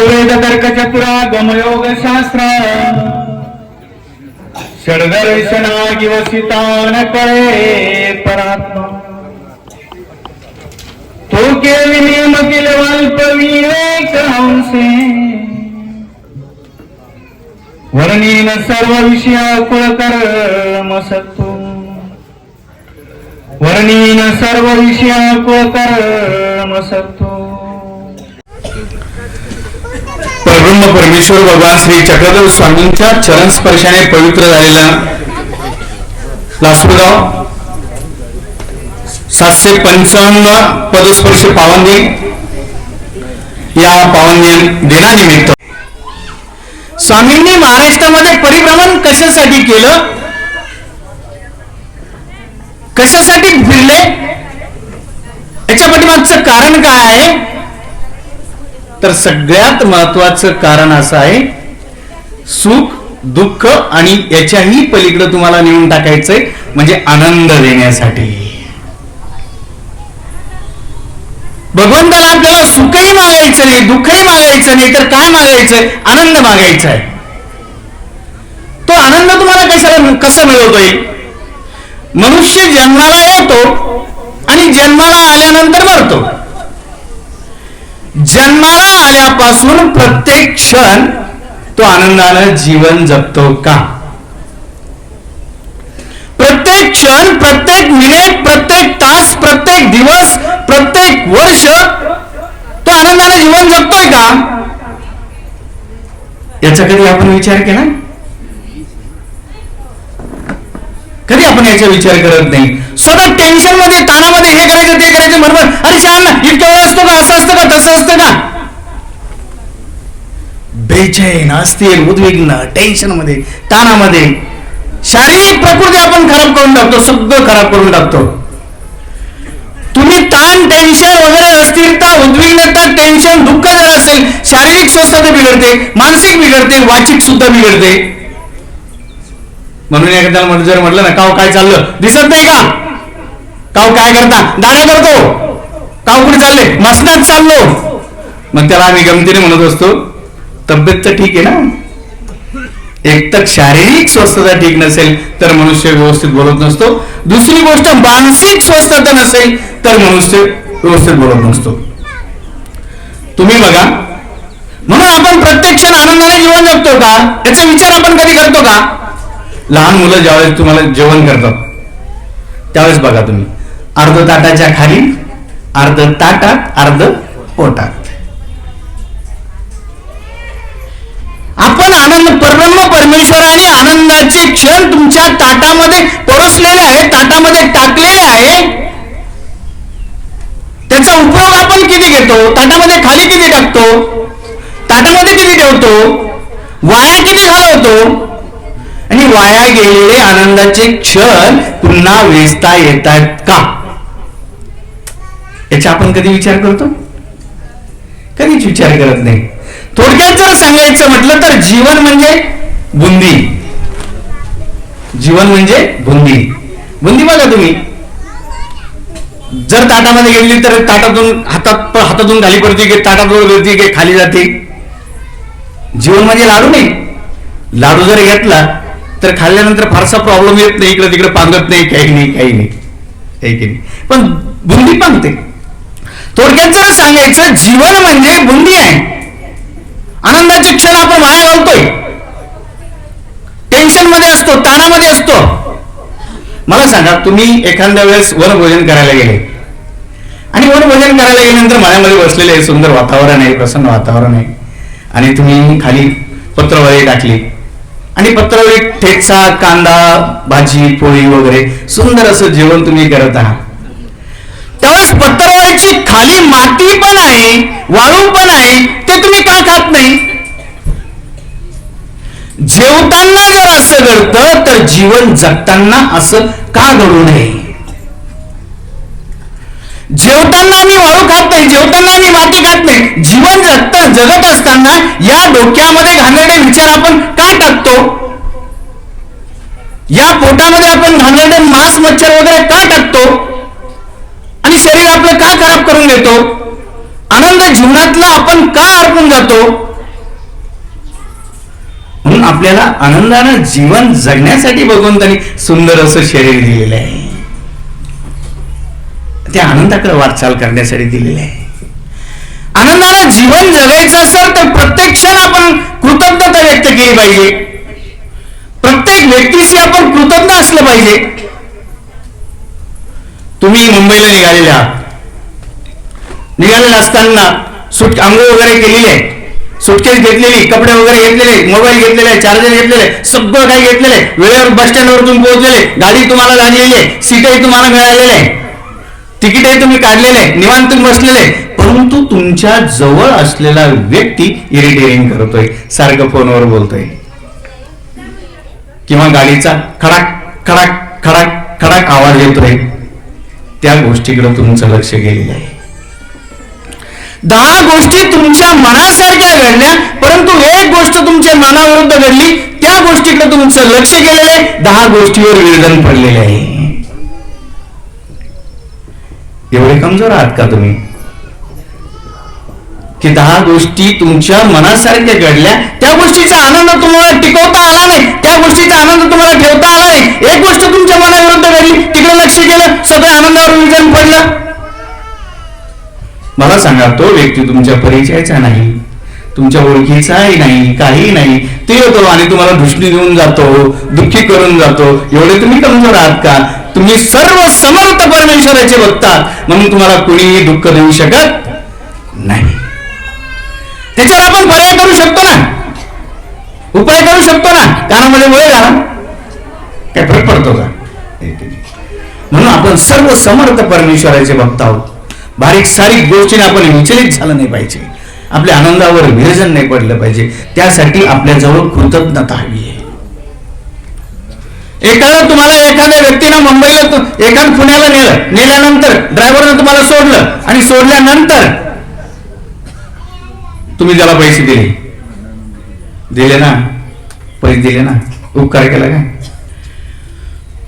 वेद तर्क चतुरागमयोग शास्त्र षडदर्शना किवसिता न कळे परात्मा। तो केली नियम अल्प विवेक हंसे वर्णीन सर्व विषया कुळकर्म सत्तो वर्णीन सर्व विषया कुळकर्म सत्तो परब्रह्म परमेश्वर भगवान श्री चक्रधर स्वामींच्या चरण स्पर्शाने पवित्र झालेला लासुरगाव सातशे पंचावन्न पदस्पर्श पावन दिन या पावन दिनानिमित्त. स्वामींनी महाराष्ट्रामध्ये परिभ्रमण कशासाठी केलं? कशासाठी फिरले? याच्या पाठीमागचं कारण काय आहे? तर सगळ्यात महत्वाचं कारण असं आहे सुख दुःख आणि याच्याही पलीकडे तुम्हाला नेऊन टाकायचंय म्हणजे आनंद देण्यासाठी. भगवंताला आपल्याला सुखही मागायचं नाही दुःखही मागायचं नाही तर काय मागायचंय? आनंद मागायचा आहे. तो आनंद तुम्हाला कशाला कसा मिळवता येईल मनुष्य जन्माला येतो आणि जन्माला आल्यानंतर मरतो. जन्माला आल्यापासून प्रत्येक क्षण तो आनंदानं जीवन जगतो का? प्रत्येक क्षण प्रत्येक मिनिट प्रत्येक तास प्रत्येक दिवस प्रत्येक वर्ष तो आनंदाने जीवन जगतोय का? याचा कधी आपण विचार केला कधी आपण याचा विचार करत नाही. सतत टेन्शनमध्ये ताणामध्ये हे करायचं ते करायचं बरोबर अरे शान ना इतक्या वेळ असतो का असं असतं का तसं असतं का? बेचैन असतील उद्विग्न टेन्शनमध्ये ताणामध्ये शारीरिक प्रकृती आपण खराब करून टाकतो सगळं खराब करून टाकतो. तुम्ही ताण टेन्शन वगैरे अस्थिरता उद्विग्नता टेन्शन दुःख जर असेल शारीरिक स्वस्थता बिघडते मानसिक बिघडते वाचिक सुद्धा बिघडते. म्हणून एखाद्याला म्हटलं जर म्हटलं ना काव काय चाललं? दिसत नाही का? काव काय करता? दाड्या करतो काव कुठे चालले? मसनात चाललो. मग त्याला आम्ही गमतीने म्हणत असतो तब्येत तर ठीक आहे ना? एक तर शारीरिक स्वस्थता ठीक नसेल तर मनुष्य व्यवस्थित बोलत नसतो. दुसरी गोष्ट मानसिक स्वस्थता नसेल तर मनुष्य व्यवस्थित बोलत नसतो. तुम्ही बघा. म्हणून आपण प्रत्यक्ष आनंदाने जीवन जगतो का? याचा विचार आपण कधी करतो का? लहान मुलं ज्यावेळेस तुम्हाला जेवण करतात त्यावेळेस बघा तुम्ही. अर्ध ताटाच्या खाली अर्ध ताटात अर्ध पोटात. आपण आनंद परब्रह्म परमेश्वराने आनंदाचे क्षण तुमच्या ताटामध्ये परोसलेले आहे ताटामध्ये टाकलेले आहे. त्याचा उपयोग आपण किती घेतो? ताटामध्ये खाली किती टाकतो? ताटामध्ये किती ठेवतो? वाया किती घालवतो? आणि वाया गेलेले आनंदाचे क्षण पुन्हा वेचता येतात का? याचा आपण कधी विचार करतो? कधीच विचार करत नाही. थोडक्यात जर सांगायचं म्हटलं तर जीवन म्हणजे बुंदी. जीवन म्हणजे बुंदी. बुंदी बघा तुम्ही. जर ताटामध्ये गेली तर ताटातून हातात हातातून खाली पडते की ताटातून गेली की खाली जाते? जीवन म्हणजे लाडू नाही. लाडू जर घेतला तर खाल्ल्यानंतर फारसा प्रॉब्लेम येत नाही इकडे तिकडे पांगत नाही काही नाही काही नाही. काही नाही. पण बुंदी पांगते. थोडक्यात जर सांगायचं जीवन म्हणजे बुंदी आहे. आनंदाची क्षण आपण वाया घालतोय. टेन्शनमध्ये असतो ताणामध्ये असतो. मला सांगा तुम्ही एखाद्या वेळेस वनभोजन करायला गेले. आणि वनभोजन करायला गेल्यानंतर मनामध्ये बसलेले सुंदर वातावरण आहे प्रसन्न वातावरण आहे. आणि तुम्ही खाली पत्रवळी टाकली. आणि पत्रावळी ठेचा कांदा भाजी पोळी वगैरे सुंदर असं जेवण तुम्ही करत आहात. त्यावेळेस पत्रावळीची खाली माती पण आहे वाळू पण आहे ते तुम्ही का खात नाही? जेवताना जर असं घडतं तर जीवन जगताना असं का घडू नये? जेवताना मी वाळू खात नाही जेवताना मी माती खात नाही. जीवन जगता जगत असताना या डोक्यामध्ये घाणेरडे विचार आपण का टाकतो? या पोटामध्ये आपण घाणेरडे मांस मच्छर वगैरे का टाकतो? आणि शरीर आपलं का खराब करून घेतो आनंद जीवनातला आपण का अर्पून जातो? म्हणून आपल्याला आनंदानं जीवन जगण्यासाठी भगवंतानी सुंदर असं शरीर दिलेलं आहे. त्या आनंदाकडे वाटचाल करण्यासाठी दिलेले आहे. आनंदाला जीवन जगायचं असेल तर प्रत्येक क्षण आपण कृतज्ञता व्यक्त केली पाहिजे. प्रत्येक व्यक्तीशी आपण कृतज्ञ असलं पाहिजे. तुम्ही मुंबईला निघालेले. आहात निघालेला असताना सुट आंघोळ वगैरे केलेली आहे. सुटकेस घेतलेली कपडे वगैरे घेतलेले मोबाईल घेतलेले चार्जर घेतलेले सगळं काही घेतलेले वेळेवर बस स्टँडवर तुम्ही पोहोचलेले गाडी तुम्हाला लागलेली आहे सीटही तुम्हाला मिळालेले आहे. तिकीटही तुम्ही काढलेले आहे, निवांत बसलेले. परंतु तुमच्या जवळ असलेला व्यक्ती इरिटेटिंग करतोय सारखं फोनवर बोलतोय. किंवा गाडीचा खडाक खडाक खडाक खडाक आवाज येतोय. त्या गोष्टीकडे तुमचं लक्ष गेलेलं आहे. दहा गोष्टी तुमच्या मनासारख्या घडल्या परंतु एक गोष्ट तुमच्या मनाविरुद्ध घडली त्या गोष्टीकडे तुमचं लक्ष गेलेलं आहे. दहा गोष्टीवर विरजन पडलेले आहे. एवढे कमजोर आहात का तुम्ही? की दहा गोष्टी तुमच्या मनासारख्या घडल्या त्या गोष्टीचा आनंद तुम्हाला टिकवता आला नाही त्या गोष्टीचा आनंद तुम्हाला ठेवता आला नाही. एक गोष्ट तुमच्या मनाविरुद्ध घडली तिकडे लक्ष गेलं सगळं आनंदावर विजन पडलं. मला सांगा तो व्यक्ती तुमच्या परिचयाचा नाही. तुमच्या ओळखीचाही नाही काही नाही. ते येतो आणि तुम्हाला दृष्टी देऊन जातो दुःखी करून जातो. एवढे तुम्ही कमजोर आहात का? तुम्ही सर्व समर्थ परमेश्वराचे बघतात म्हणून तुम्हाला कुणीही दुःख देऊ शकत नाही. त्याच्यावर आपण पर्याय करू शकतो ना? उपाय करू शकतो ना? कानामध्ये वेळ घाला. काय फरक पडतो का? म्हणून आपण सर्व समर्थ परमेश्वराचे बघत आहोत. बारीक सारीक गोष्टीने आपण विचलित झालं नाही पाहिजे. आपल्या आनंदावर विरजन नाही पडलं पाहिजे. त्यासाठी आपल्याजवळ कृतज्ञता हवी आहे. एखादं तुम्हाला एखाद्या व्यक्तीनं मुंबईला तु- एखाद पुण्याला नेलं नेल्यानंतर ड्रायव्हरनं तुम्हाला सोडलं आणि सोडल्यानंतर तुम्ही त्याला पैसे दिले. दिले ना? पैसे दिले ना? उपकार केला काय?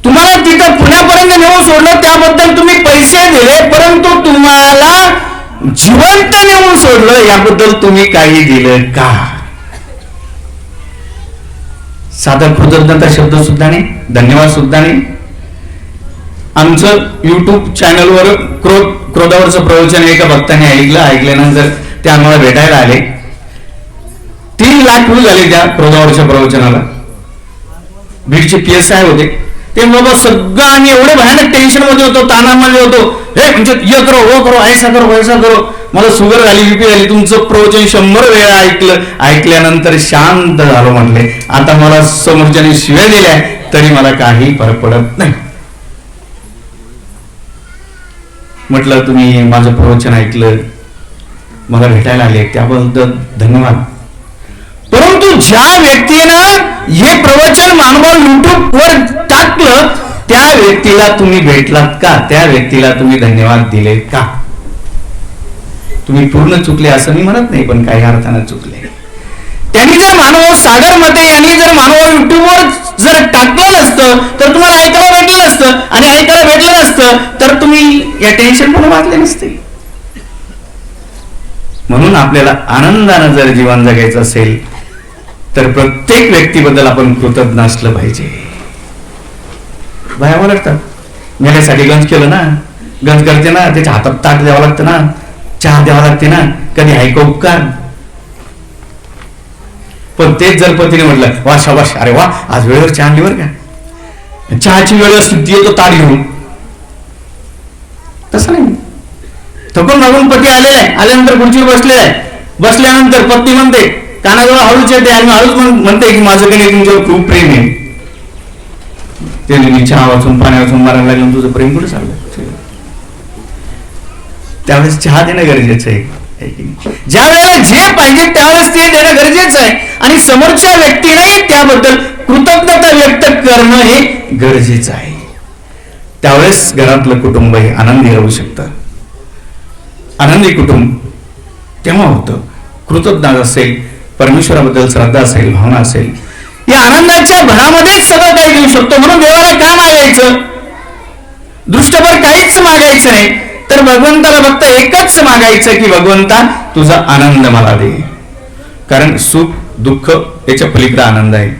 तुम्हाला तिथं पुण्यापर्यंत नेऊन सोडलं त्याबद्दल तुम्ही पैसे दिले परंतु तुम्हाला जिवंत नेऊन सोडलं याबद्दल तुम्ही काही दिलं का? साधा कृतज्ञता शब्द सुद्धा नाही धन्यवाद सुद्धा नाही. आमचं युट्यूब चॅनलवर क्रोध क्रोधावरचं प्रवचन एका भक्ताने ऐकलं ऐकल्यानंतर ते आम्हाला भेटायला आले. तीन लाख व्ह्यू झाले त्या क्रोधावरच्या प्रवचनाला. बीडचे पी एस आय होते. ते बाबा सगळं आम्ही एवढे भयानक टेन्शनमध्ये होतो तानामध्ये होतो. हे म्हणजे य करो हो करो ऐसा करो वैसा करो. मला शुगर झाली बीपी झाली तुमचं प्रवचन शंभर वेळा ऐकलं. ऐकल्यानंतर शांत झालो म्हणले. आता मला समोरच्याने शिव्या दिल्या तरी मला काही फरक पडत नाही. म्हटलं तुम्ही माझं प्रवचन ऐकलं. मला भेटायला आले त्याबद्दल धन्यवाद. परंतु ज्या व्यक्तीनं हे प्रवचन मानव युट्यूब वर टाकलं त्या व्यक्तीला तुम्ही भेटलात का? त्या व्यक्तीला तुम्ही धन्यवाद दिले का? तुम्ही पूर्ण चुकले असं मी म्हणत नाही पण काही अर्थानं चुकले. त्यांनी जर मानव सागर मते यांनी जर मानव युट्यूबवर जर टाकलं नसतं तर तुम्हाला ऐकायला भेटलं नसतं आणि ऐकायला भेटलं नसतं तर तुम्ही या टेन्शन पण वाचले नसते. म्हणून आपल्याला आनंदानं जर जीवन जगायचं असेल तर प्रत्येक व्यक्तीबद्दल आपण कृतज्ञ असलं पाहिजे. भयावं लागतं मेल्यासाठी गंज केलं ना गंज करते ना त्याच्या हातात ताट द्यावं लागतं ना चहा द्यावा लागते ना कधी ऐका उपकार? पण तेच जर पतीने म्हटलं वा शाबाश अरे वा आज वेळेवर चहा आणली बरं का? चहाची वेळ असते ती येतो ताट घेऊन. तसं नाही. थकून मागून पती आलेला आहे. आल्यानंतर खुर्चीवर बसलेला आहे. बसल्यानंतर पत्नी म्हणते कानाजवळ हळूच येते आणि हळूच म्हणते की माझं काही तुमच्यावर खूप प्रेम आहे. ते मी चहा वाचून पाण्या वाचून मारायला लागलं तुझं प्रेम कुठे चाललं त्यावेळेस चहा देणं गरजेचं आहे. ज्या वेळेला जे पाहिजे त्यावेळेस ते देणं गरजेचं आहे. आणि समोरच्या व्यक्तीने त्याबद्दल कृतज्ञता व्यक्त करणं हे गरजेचं आहे. त्यावेळेस घरातलं कुटुंब हे आनंदी राहू शकतं. आनंदी कुटुंब तेव्हा होतं. कृतज्ञ असेल परमेश्वराबद्दल श्रद्धा असेल भावना असेल या आनंदाच्या भरामध्येच सगळं काही घेऊ शकतो. म्हणून देवाला का मागायचं? दृष्टभर काहीच मागायचं नाही. तर भगवंताला फक्त एकच मागायचं की भगवंता तुझा आनंद मला दे. कारण सुख दुःख याच्या पलीकडे आनंद आहे.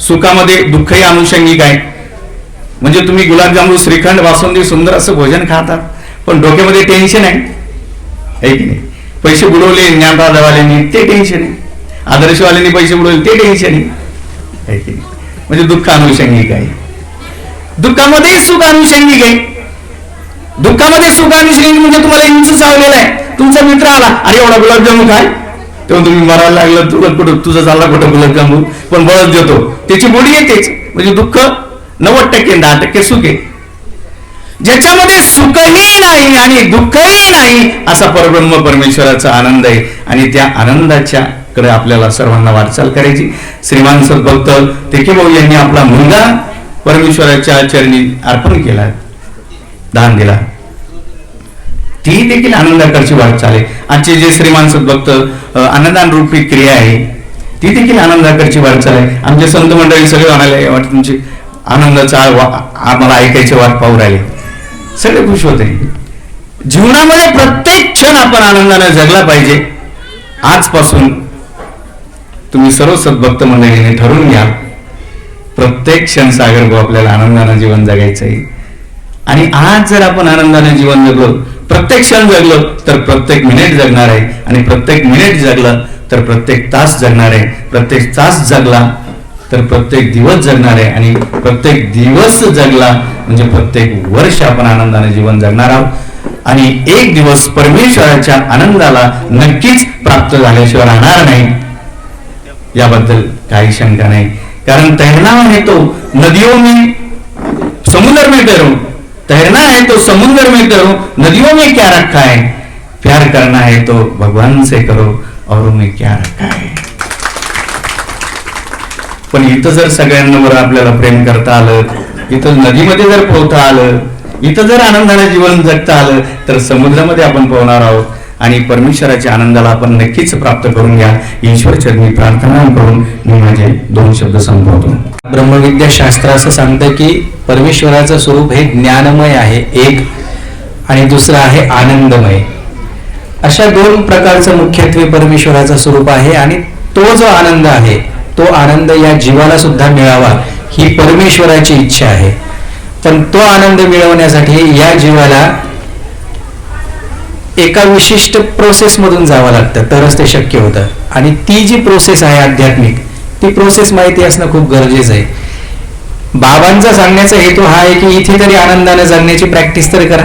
सुखामध्ये दुःखही अनुषंगिक आहे. म्हणजे तुम्ही गुलाबजामुन श्रीखंड वासुंदी सुंदर असं भोजन खातात पण डोक्यामध्ये टेन्शन आहे. की नाही? पैसे बुडवले ज्ञानराजावाल्यांनी ते टेन्शन आहे. आदर्शवाल्यांनी पैसे बुडवले ते टेन्शन आहे. म्हणजे दुःख अनुषंगिक आहे. दुःखामध्ये सुख अनुषंगिक आहे. दुःखामध्ये सुख अनुषंगिक म्हणजे तुम्हाला इंच चावलेला आहे. तुमचा मित्र आला अरे एवढा गुलाबजामून काय तेव्हा तुम्ही मरायला लागलं तुला कुठं? तुझं चालला कुठं गुलाबजामुन? पण बळत देतो. त्याची बोडी येतेच. म्हणजे दुःख नव्वद टक्के दहा टक्के सुख आहे. ज्याच्यामध्ये सुखही नाही आणि दुःखही नाही असा परब्रह्म परमेश्वराचा आनंद आहे. आणि त्या आनंदाच्या कडे आपल्याला सर्वांना वाटचाल करायची. श्रीमान सद्भक्त तेके भाऊ यांनी आपला मुलगा परमेश्वराच्या चरणी अर्पण केला. दान दिला. ती देखील आनंदाकडची वाटचाल आहे. आजचे जे श्रीमान सद्भक्त आनंदान अन्नदान रूपी क्रिया आहे ती देखील आनंदाकडची वाटचाल आहे. आमचे संत मंडळी सगळे म्हणाले वाट तुमची आनंदाचा आम्हाला ऐकायचे वाट पाहू राहिले. सगळे खुश होते. जीवनामध्ये प्रत्येक क्षण आपण आनंदाने जगला पाहिजे. आजपासून तुम्ही सर्व सद्भक्त मंडळीने ठरवून घ्या. प्रत्येक क्षण सागर भाऊ आपल्याला आनंदाने जीवन जगायचं आहे. आणि आज जर आपण आनंदाने जीवन जगलो प्रत्येक क्षण जगलो तर प्रत्येक मिनिट जगणार आहे. आणि प्रत्येक मिनिट जगलं तर प्रत्येक तास जगणार आहे. प्रत्येक तास जगला तर प्रत्येक दिवस जगणार आहे आणि प्रत्येक दिवस जगला म्हणजे प्रत्येक वर्ष आपण आनंदाने जीवन जगणार आहोत. आणि एक दिवस परमेश्वराच्या आनंदाला नक्कीच प्राप्त झाल्याशिवाय राहणार नाही. याबद्दल काही शंका नाही. कारण तैरना है तो नदियों में समुद्र में तैरो तैरना है तो समुद्र में तैरो नदियों में क्या रखा है? प्यार करना है तो भगवान से करो और उन्हें क्या रखा है? पण इथं जर सगळ्यांवर आपल्याला प्रेम करता आलं इथं नदीमध्ये जर पोहता आलं इथं जर आनंदाने जीवन जगता आलं तर समुद्रामध्ये आपण पोहणार आहोत. आणि परमेश्वराच्या आनंदाला आपण नक्कीच प्राप्त करून घ्या. ईश्वर चरणी प्रार्थना करून मी माझे दोन शब्द संपवतो. ब्रह्मविद्या शास्त्र असं सांगतं की परमेश्वराचं स्वरूप हे ज्ञानमय आहे एक आणि दुसरं आहे आनंदमय. अशा दोन प्रकारचं मुख्यत्वे परमेश्वराचं स्वरूप आहे आणि तो जो आनंद आहे तो आनंद या जीवाला सुद्धा मिळावा ही परमेश्वराची इच्छा आहे. पण तो आनंद मिळवण्यासाठी या जीवाला एका विशिष्ट प्रोसेसमधून जावं लागतं. तरच ते शक्य होतं. आणि ती जी प्रोसेस आहे आध्यात्मिक ती प्रोसेस माहिती असणं खूप गरजेचं आहे. बाबांचा सांगण्याचा हेतू हा आहे की इथे तरी आनंदाने जगण्याची प्रॅक्टिस तर करा.